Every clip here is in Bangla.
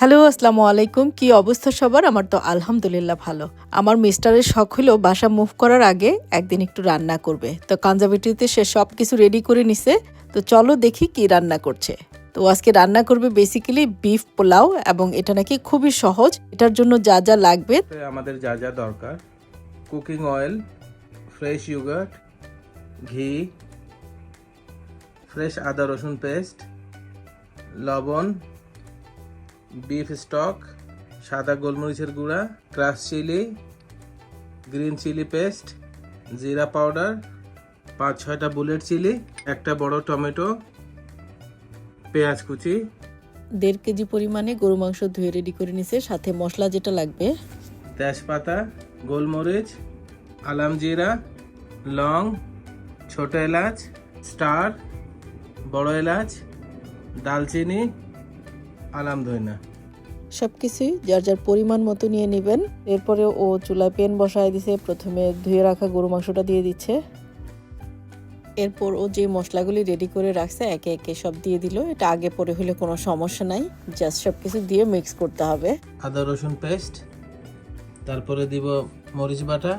হ্যালো, আসসালামু আলাইকুম। কি অবস্থা সবার? আমার তো আলহামদুলিল্লাহ ভালো। আমার মিস্টারের শখ হলো বাসা মুভ করার আগে একদিন একটু রান্না করবে। তো কনজারভেটিভতে সে সব কিছু রেডি করে নিছে। তো চলো দেখি কি রান্না করছে। তো আজকে রান্না করবে বেসিক্যালি বিফ পোলাও এবং এটা নাকি খুবই সহজ। এটার জন্য যা যা লাগবে। আমাদের যা যা দরকার। কুকিং অয়েল ফ্রেশ ইয়োগার্ট ঘি ফ্রেশ আদা রসুন পেস্ট লবণ বিফ স্টক সাদা গোলমরিচের গুঁড়া crush chilli green chilli paste জিরা পাউডার পাঁচ ছয়টা বুলেট চিলি একটা বড় টমেটো পেঁয়াজ কুচি। দেড় কেজি পরিমাণে গরু মাংস ধুয়ে রেডি করে নিছে সাথে মশলা যেটা লাগবে। তেজপাতা গোলমরিচ আলাম জিরা লং ছোট এলাচ স্টার বড় এলাচ দালচিনি ধইনা সব কিছুই যার যার পরিমাণ মতো নিয়ে নেবেন। এরপরে ও চুলায় পেন বসায় দিছে প্রথমে ধুয়ে রাখা গরু মাংসটা দিয়ে দিচ্ছে। এরপর ও যে মশলাগুলি রেডি করে রাখছে একে একে সব দিয়ে দিল। এটা আগে পরে হলে কোনো সমস্যা নাই জাস্ট সব কিছু দিয়ে মিক্স করতে হবে। আদা রসুন পেস্ট তারপরে দিব মরিচ বাটা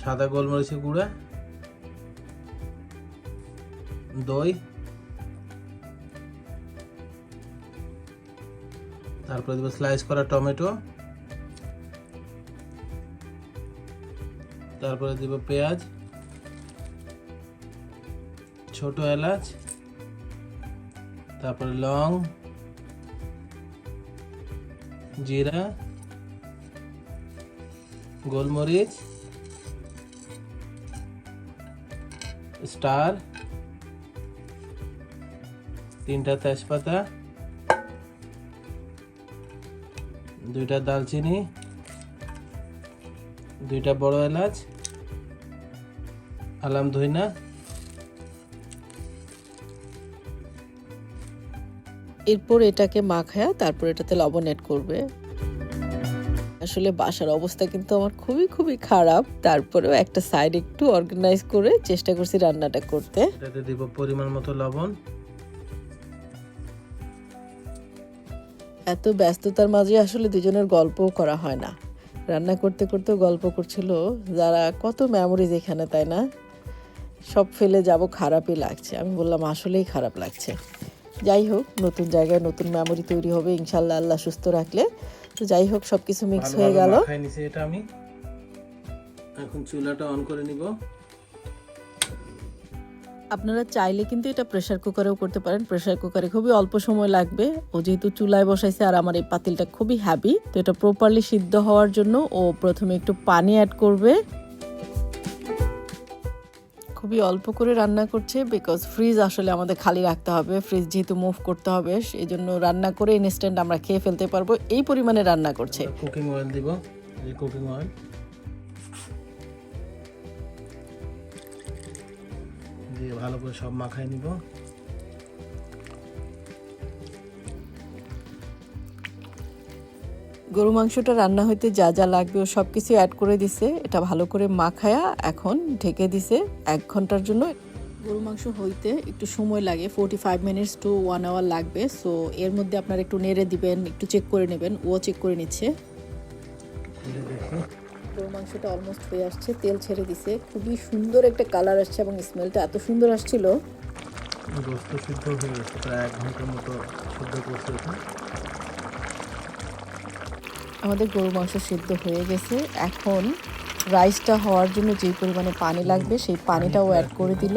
সাদা গোলমরিচের গুঁড়া দই তারপরে দিব স্লাইস করা টমেটো তারপরে দিব পেঁয়াজ। ছোট এলাচ। তারপরে লং। জিরা। গোলমরিচ। স্টার। তিনটা তেজপাতা। দুইটা দালচিনি দুইটা বড় এলাচ আলাম ধইনা। এরপর এটাকে মাখায়া তারপর এটাতে লবণ এড করবে। আসলে বাসার অবস্থা কিন্তু আমার খুবই খুবই খারাপ। তারপরেও একটা সাইড একটু অর্গানাইজ করে চেষ্টা করছি রান্নাটা করতে। এটাতে দিব পরিমাণ মতো লবণ। এত ব্যস্ততার মাঝে আসলে দুজনের গল্পও করা হয় না। রান্না করতে করতে গল্প করছিল যারা কত মেমোরিজ এখানে তাই না? সব ফেলে যাব খারাপই লাগছে। আমি বললাম আসলেই খারাপ লাগছে। যাই হোক নতুন জায়গায় নতুন মেমোরি তৈরি হবে ইনশাল্লাহ আল্লাহ সুস্থ রাখলে। তো যাই হোক সব কিছু মিক্স হয়ে গেল। এখন চুলাটা অন করে নিব। আপনারা চাইলে কিন্তু এটা প্রেসার কুকারেও করতে পারেন। প্রেসার কুকারে খুবই অল্প সময় লাগবে। ও যেহেতু চুলায় বসাইছে আর আমার এই পাতিলটা খুবই হ্যাভি তো এটা প্রপারলি সিদ্ধ হওয়ার জন্য ও প্রথমে একটু পানি অ্যাড করবে। খুবই অল্প করে রান্না করছে বিকজ ফ্রিজ আসলে আমাদের খালি রাখতে হবে। ফ্রিজ যেহেতু মুভ করতে হবে সেই জন্য রান্না করে ইনস্ট্যান্ট আমরা খেয়ে ফেলতে পারব। এই পরিমাণে রান্না করছে। কুকিং অয়েল দিব কুকিং অয়েল দিয়ে ভালো করে সব মাখায় নিব। গরু মাংসটা রান্না হইতে যা যা লাগবে ও সব কিছু অ্যাড করে দিছে। এটা ভালো করে মাখায়া এখন ঢেকে দিছে। এক ঘণ্টার জন্য গরু মাংস হইতে একটু সময় লাগে forty five minutes to one hour লাগবে। সো এর মধ্যে আপনারা একটু নেড়ে দিবেন একটু চেক করে নেবেন। ও চেক করে নিচ্ছে। মাংসটা অলমোস্ট হয়ে আসছে। তেল ছেড়ে দিছে। খুবই সুন্দর একটা কালার আসছে এবং স্মেলটা এত সুন্দর আসছিল। গোস্ত সিদ্ধ হয়ে গেছে প্রায় এক ঘণ্টার মতো সিদ্ধ করছে আমাদের গরু মাংস সিদ্ধ হয়ে গেছে। এখন রাইসটা হওয়ার জন্য যে পরিমাণে পানি লাগবে সেই পানিটাও অ্যাড করে দিল।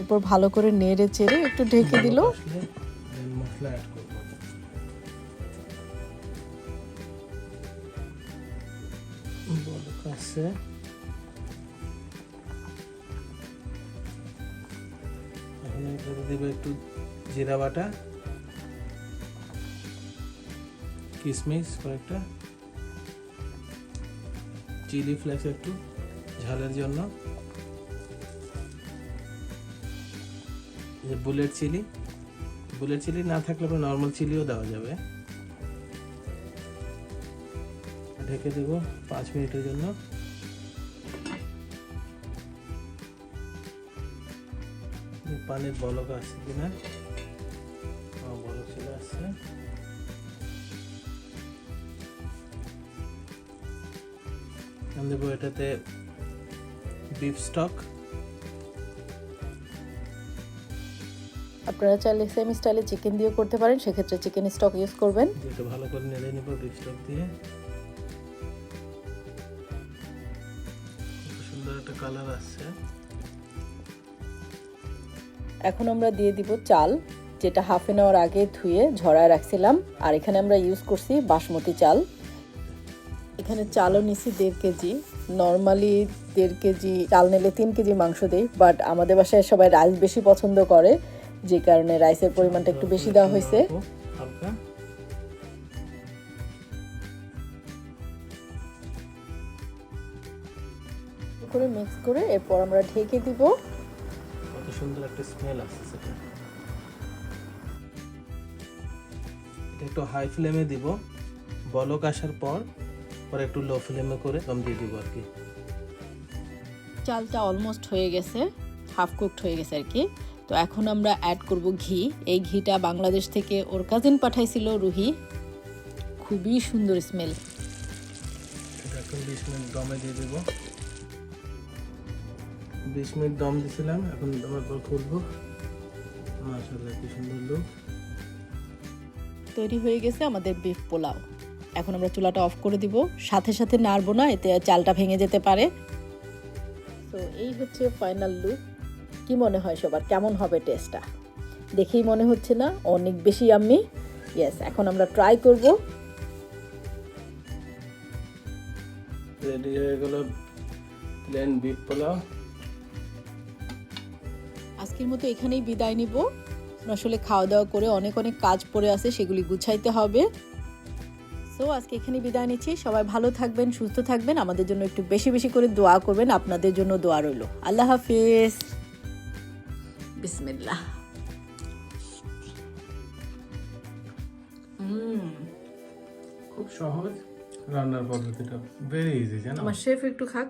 এরপর ভালো করে নেড়ে চেড়ে একটু ঢেকে দিল। মশলা আছে। এখন এটাতে একটু জিরা বাটা কিশমিশ কয়েকটা, চিলি ফ্লেক্স একটু ঝালের জন্য, বুলেট চিলি। বুলেট চিলি না থাকলে আপনার নর্মাল চিলিও দেওয়া যাবে। ঢেকে দেবো পাঁচ মিনিটের জন্য। পানির বলক আছে কিনা? বলক চলে আসছে। আমি দেবো এটাতে বিফ স্টক আপনারা চাইলে সেম স্টাইলে চিকেন দিয়েও করতে পারেন সেক্ষেত্রে চিকেন স্টক ইউজ করবেন। যেটা ভালো করে নেড়ে নেব বিফ স্টক দিয়ে। সুন্দর একটা কালার আসছে। এখন আমরা দিয়ে দিব চাল যেটা হাফ এন আওয়ার আগে ধুয়ে ঝরায় রাখছিলাম আর এখানে আমরা ইউজ করছি বাসমতি চাল। এখানে চালও নিছি দেড় কেজি। নর্মালি দেড় কেজি চাল নিলে তিন কেজি মাংস দিই বাট আমাদের বাসায় সবাই রাইস বেশি পছন্দ করে যে কারণে রাইসের পরিমাণটা একটু বেশি দেওয়া হয়েছে। করে মিক্স করে এরপর আমরা ঢেকে দিব। কত সুন্দর একটা স্মেল আসছে সেটা। এটা একটু হাই ফ্লেমে দিব। বলক আসার পর পরে একটু লো ফ্লেমে করে দম দিয়ে দিব আর কি। চালটা অলমোস্ট হয়ে গেছে হাফ কুকড হয়ে গেছে আর কি। তো এখন আমরা অ্যাড করব ঘি। এই ঘিটা বাংলাদেশ থেকে ওর কাজিন পাঠাইছিল রুহি। খুবই সুন্দর স্মেল এটা এখন বিশ মিনিট দমে দিয়ে দেবো। বিশ মিনিট দম দিছিলাম এখন দমের পর খুলবো মাশাআল্লাহ কি সুন্দর লুক তৈরি হয়ে গেছে আমাদের বিফ পোলাও। এখন আমরা চুলাটা অফ করে দিব। সাথে সাথে নাড়বো না এতে চালটা ভেঙে যেতে পারে। তো এই হচ্ছে ফাইনাল লুক কি মনে হয় সবার? কেমন হবে টেস্টটা দেখেই মনে হচ্ছে না? অনেক বেশি আমি ইয়েস এখন আমরা ট্রাই করব। রেডি হয়ে গেল প্লেন বিফ পোলাও। আজকের মতো এখানেই বিদায় নিব। আসলে খাওয়া দাওয়া করে অনেক অনেক কাজ পড়ে আছে সেগুলি গুছাইতে হবে। সো আজকে এখানে বিদায় নিচ্ছি। সবাই ভালো থাকবেন সুস্থ থাকবেন। আমাদের জন্য একটু বেশি বেশি করে দোয়া করবেন। আপনাদের জন্য দোয়া রইল। আল্লাহ হাফিজ। বিসমিল্লাহ। খুব সহজ রান্নার পদ্ধতিটা। ভেরি ইজি জানো? আমার শেফ একটু খাক।